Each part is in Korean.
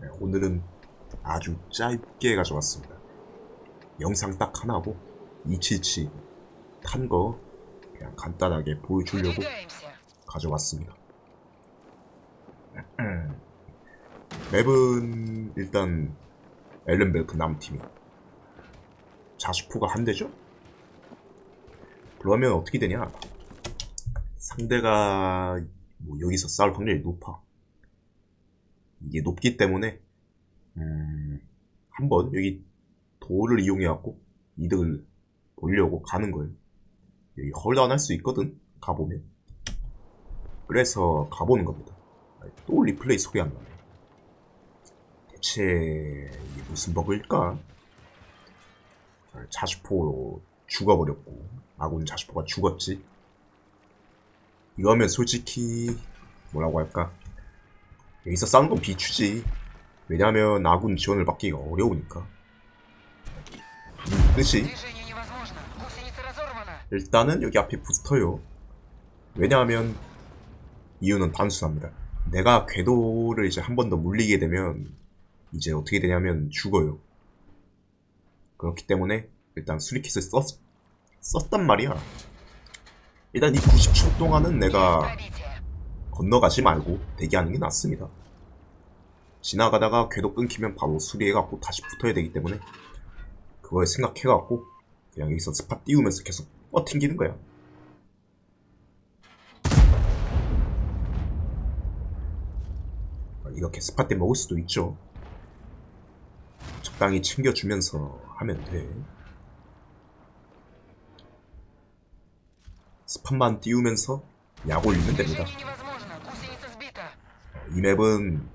네, 오늘은 아주 짧게 가져왔습니다. 영상 딱 하나고 277 탄 거 그냥 간단하게 보여주려고 가져왔습니다. 맵은 일단 엘렌벨크 남팀이 자수포가 한 대죠? 그러면 어떻게 되냐? 상대가 뭐 여기서 싸울 확률이 높아. 이게 높기 때문에 음, 한번 여기 도를 이용해 갖고 이득을 보려고 가는 거예요. 여기 홀다운 할 수 있거든. 가보면. 그래서 가보는 겁니다. 또 리플레이 소리 안 나네. 대체 이게 무슨 버그일까? 자주포로 죽어버렸고 아군 자주포가 죽었지. 이거면 솔직히 뭐라고 할까? 여기서 싸우는 건 비추지. 왜냐하면 나군 지원을 받기가 어려우니까. 음, 그치? 일단은 여기 앞에 붙어요. 왜냐하면 이유는 단순합니다. 내가 궤도를 이제 한 번 더 물리게 되면 이제 어떻게 되냐면 죽어요. 그렇기 때문에 일단 수리킷을 썼, 썼단 말이야. 일단 이 90초 동안은 내가 건너가지 말고 대기하는 게 낫습니다. 지나가다가 궤도 끊기면 바로 수리해갖고 다시 붙어야 되기 때문에 그걸 생각해갖고 그냥 여기서 스팟 띄우면서 계속 뻗튕기는 거야. 이렇게 스팟 때 먹을 수도 있죠. 적당히 챙겨주면서 하면 돼. 스팟만 띄우면서 약 올리면 됩니다. 이 맵은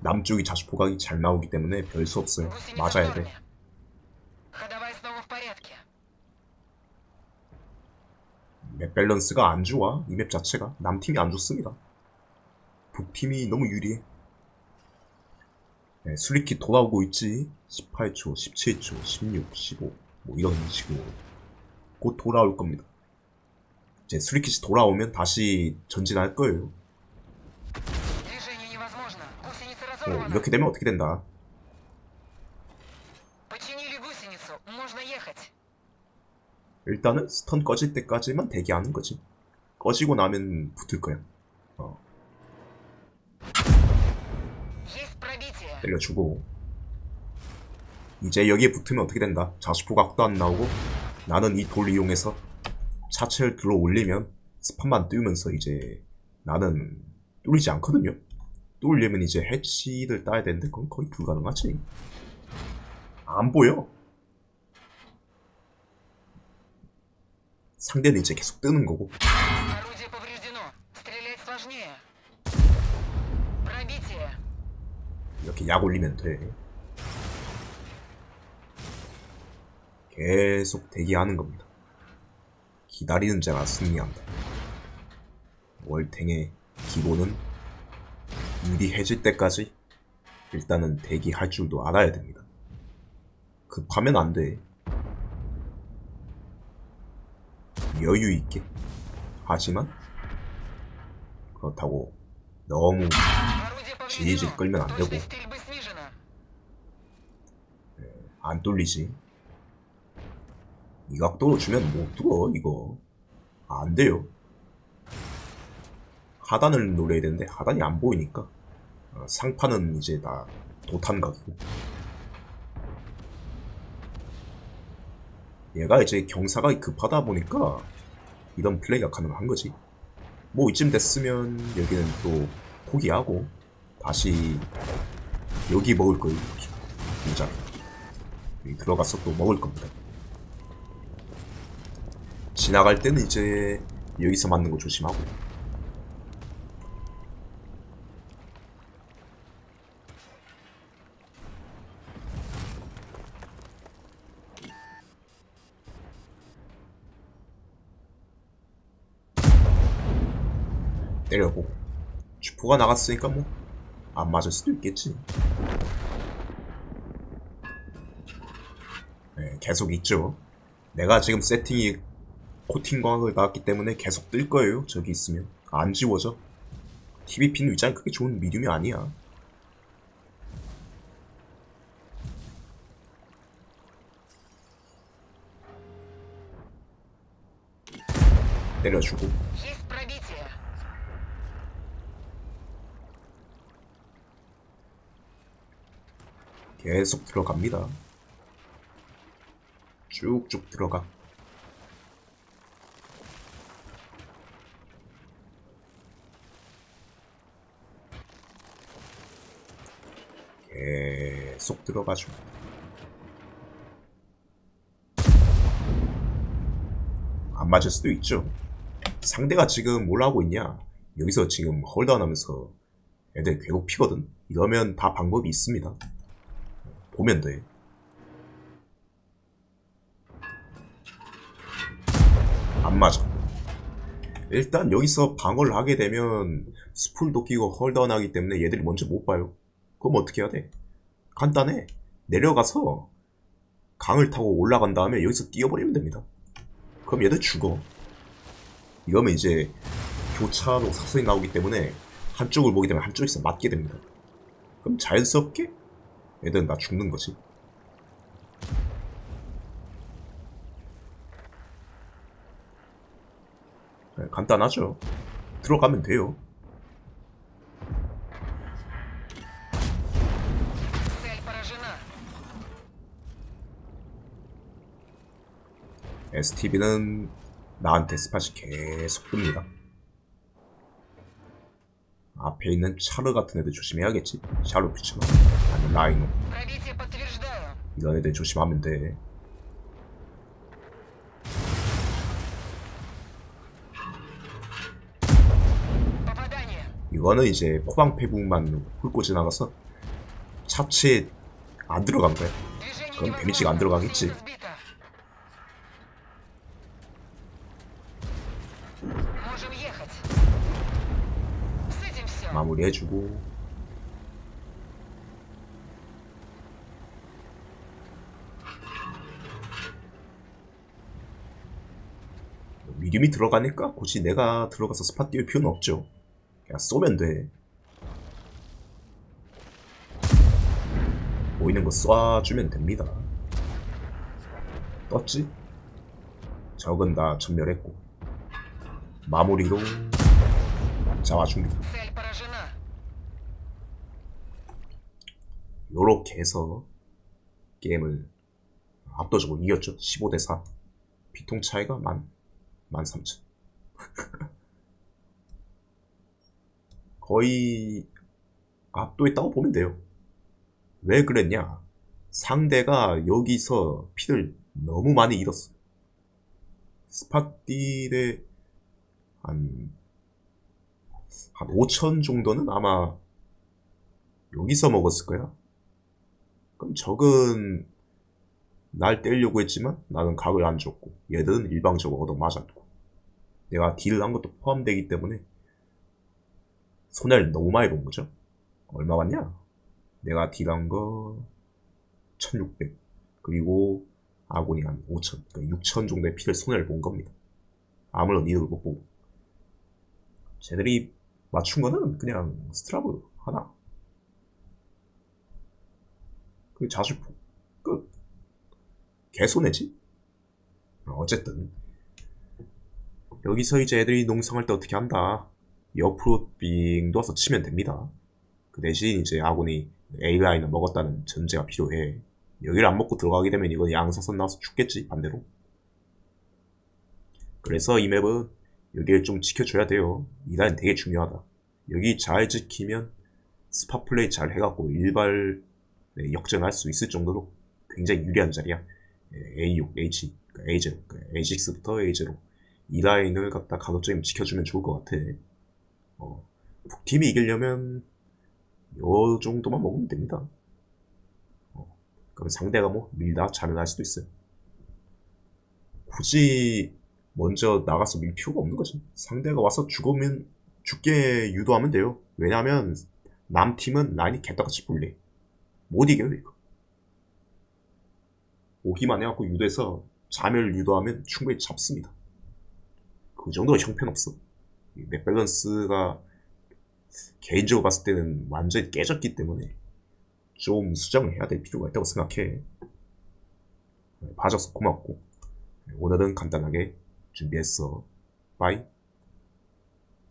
남쪽이 자수포각이 잘 나오기 때문에 별 수 없어요. 맞아야 돼. 맵 밸런스가 안 좋아. 이 맵 자체가. 남팀이 안 좋습니다. 북팀이 너무 유리해. 네, 수리키 돌아오고 있지. 18초, 17초, 16, 15. 뭐 이런 식으로. 곧 돌아올 겁니다. 이제 슬리킷이 돌아오면 다시 전진할 거예요. 어, 이렇게 되면 어떻게 된다. 일단은 스턴 꺼질 때까지만 대기하는 거지. 꺼지고 나면 붙을 거야. 어. 때려주고. 이제 여기에 붙으면 어떻게 된다. 자수포 각도 안 나오고 나는 이 돌 이용해서 차체를 들어 올리면 스판만 뜨면서 이제 나는 뚫리지 않거든요. 뚫려면 이제 해치를 따야 되는데 그건 거의 불가능하지. 안 보여. 상대는 이제 계속 뜨는 거고. 이렇게 약 올리면 돼. 계속 대기하는 겁니다. 기다리는 자가 승리한다. 월탱의 기본은 준비해질 때까지 일단은 대기할 줄도 알아야 됩니다. 그 급하면 안 돼. 여유 있게. 하지만 그렇다고 너무 질질 끌면 안 되고 예, 안 뚫리지. 이 각도로 주면 못 뚫어 이거 안 돼요. 하단을 노려야 되는데 하단이 안 보이니까 어, 상판은 이제 다 도탄각이고. 얘가 이제 경사가 급하다 보니까, 이런 플레이가 가능한 거지. 뭐, 이쯤 됐으면, 여기는 또, 포기하고, 다시, 여기 먹을 거예요. 여기 들어가서 또 먹을 겁니다. 지나갈 때는 이제 여기서 맞는 거 조심하고. 때려보고. 주포가 나갔으니까 뭐 안 맞을 수도 있겠지. 네, 계속 있죠. 내가 지금 세팅이 코팅 광학을 나왔기 때문에 계속 뜰 거예요 저기 있으면. 안 지워져. TVP는 위장이 크게 좋은 미디움이 아니야. 때려주고. 예. 계속 들어갑니다. 쭉쭉 들어가. 계속 들어가죠. 안 맞을 수도 있죠. 상대가 지금 뭘 하고 있냐? 여기서 지금 홀다운 하면서 애들 괴롭히거든? 이러면 다 방법이 있습니다. 보면 돼. 안 맞아. 일단 여기서 방어를 하게 되면 스풀도 끼고 홀다운 하기 때문에 얘들이 먼저 못 봐요. 그럼 어떻게 해야 돼? 간단해. 내려가서 강을 타고 올라간 다음에 여기서 뛰어버리면 됩니다. 그럼 얘들 죽어. 이러면 이제 교차로 사선이 나오기 때문에 한쪽을 보게 되면 한쪽에서 맞게 됩니다. 그럼 자연스럽게 애들은 나 죽는 거지. 네, 간단하죠. 들어가면 돼요. STV는 나한테 스팟이 계속 뜹니다. 앞에 있는 샤르 같은 애들 조심해야겠지? 샤로 피츠만 아니 라이노. 이런 애들 조심하면 돼. 이거는 이제 포방패북만 훑고 지나가서 차치에 안 들어간 거야. 그럼 데미지가 안 들어가겠지. 요리해주고. 미디움이 들어가니까 굳이 내가 들어가서 스팟 뛸 필요는 없죠. 그냥 쏘면 돼. 보이는 거 쏴주면 됩니다. 떴지? 적은 다 전멸했고. 마무리로. 잡아줍니다. 요렇게 해서 게임을 압도적으로 이겼죠. 15대 4. 비통 차이가 만, 만 3천. 거의 압도했다고 보면 돼요. 왜 그랬냐? 상대가 여기서 피를 너무 많이 잃었어요. 스파 딜에한 한 5천 정도는 아마 여기서 먹었을 거야. 그럼 적은 날 때리려고 했지만 나는 각을 안 줬고 얘들은 일방적으로 얻어 맞았고 내가 딜을 한 것도 포함되기 때문에 손해를 너무 많이 본 거죠. 얼마 받냐? 내가 딜한 거 1600. 그리고 아군이 한 5000, 그러니까 6000 정도의 피를 손해를 본 겁니다. 아무런 이득을 못 보고. 쟤들이 맞춘 거는 그냥 스트라브 하나. 그 자주포. 끝. 개손해지? 어쨌든. 여기서 이제 애들이 농성할 때 어떻게 한다. 옆으로 빙 놓아서 치면 됩니다. 그 대신 이제 아군이 A라인을 먹었다는 전제가 필요해. 여기를 안 먹고 들어가게 되면 이건 양사선 나와서 죽겠지, 반대로. 그래서 이 맵은 여기를 좀 지켜줘야 돼요. 이 라인 되게 중요하다. 여기 잘 지키면 스파 플레이 잘 해갖고 일발 네, 역전할 수 있을 정도로 굉장히 유리한 자리야. 예, A6, H, 그러니까 A0, 그러니까 A6부터 A0. 이 라인을 갖다 가급적이면 지켜주면 좋을 것 같아. 어, 북팀이 이기려면 요 정도만 먹으면 됩니다. 어, 그럼 상대가 뭐 밀다 할 수도 있어요. 굳이 먼저 나가서 밀 필요가 없는 거지. 상대가 와서 죽으면 죽게 유도하면 돼요. 왜냐하면 남 팀은 라인이 개떡같이 불리. 못 이겨요 이거. 오기만 해갖고 유도해서 자멸 유도하면 충분히 잡습니다. 그 정도로 형편없어. 이맵 밸런스가 개인적으로 봤을 때는 완전히 깨졌기 때문에 좀 수정을 해야 될 필요가 있다고 생각해. 봐줘서 고맙고 오늘은 간단하게 준비했어. 바이.